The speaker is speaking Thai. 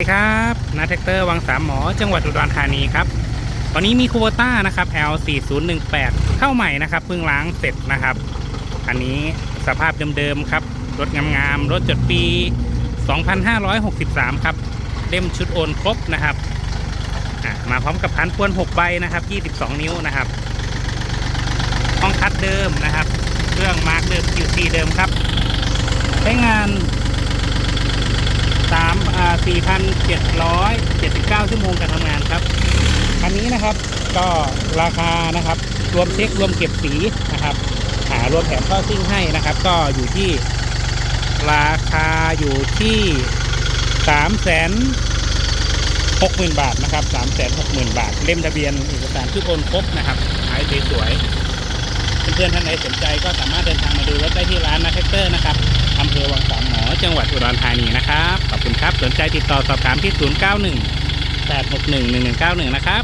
สวัสดีครับนาแท็กเตอร์วังสามหมอจังหวัดอุดรธานีครับวันนี้มีคูโบต้านะครับ L 4 0 1 8 เข้าใหม่นะครับเพิ่งล้างเสร็จนะครับ อันนี้สภาพเดิมๆครับ รถงามๆ รถจดปี 2563 ครับ เล่มชุดโอนครบนะครับ มาพร้อมกับพันปวน 6 ใบนะครับ 22 นิ้วนะครับ ห้องคัดเดิมนะครับ เครื่องมาร์กเดิม QC เดิมครับ ใช้งาน 4,779 ชั่วโมงการทำงานครับ คันนี้นะครับก็ราคานะครับ รวมเช็ครวมเก็บสีนะครับหารวมแถมก็ซิ่งให้นะครับ ก็อยู่ที่ราคาอยู่ที่3 6 0 0 0 0 บาทนะครับ 3 6 0 0 0 0 บาท เล่มทะเบียนเอกสารทุกคนครบนะครับขายสวยๆเพื่อนๆท่านไหนสนใจก็สามารถเดินทางมาดูรถได้ที่ร้านนาแท็กเตอร์นะครับ อุดรธานีนะครับ ขอบคุณครับ สนใจติดต่อสอบถามที่ 091 861 1191 นะครับ